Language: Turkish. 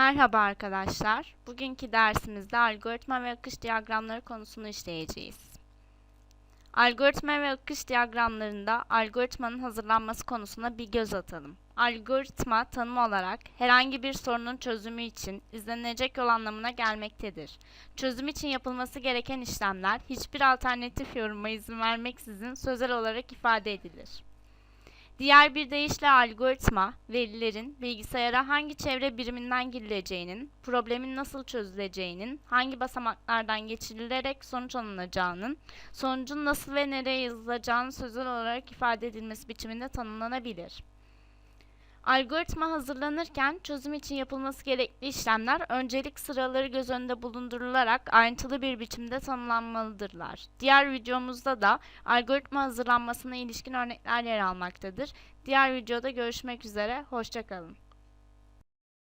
Merhaba arkadaşlar. Bugünkü dersimizde algoritma ve akış diyagramları konusunu işleyeceğiz. Algoritma ve akış diyagramlarında algoritmanın hazırlanması konusuna bir göz atalım. Algoritma tanım olarak herhangi bir sorunun çözümü için izlenecek yol anlamına gelmektedir. Çözüm için yapılması gereken işlemler hiçbir alternatif yoruma izin vermeksizin sözel olarak ifade edilir. Diğer bir deyişle algoritma, verilerin bilgisayara hangi çevre biriminden girileceğinin, problemin nasıl çözüleceğinin, hangi basamaklardan geçirilerek sonuç alınacağının, sonucun nasıl ve nereye yazılacağının sözel olarak ifade edilmesi biçiminde tanımlanabilir. Algoritma hazırlanırken çözüm için yapılması gerekli işlemler öncelik sıraları göz önünde bulundurularak ayrıntılı bir biçimde tanımlanmalıdırlar. Diğer videomuzda da algoritma hazırlanmasına ilişkin örnekler yer almaktadır. Diğer videoda görüşmek üzere, hoşçakalın.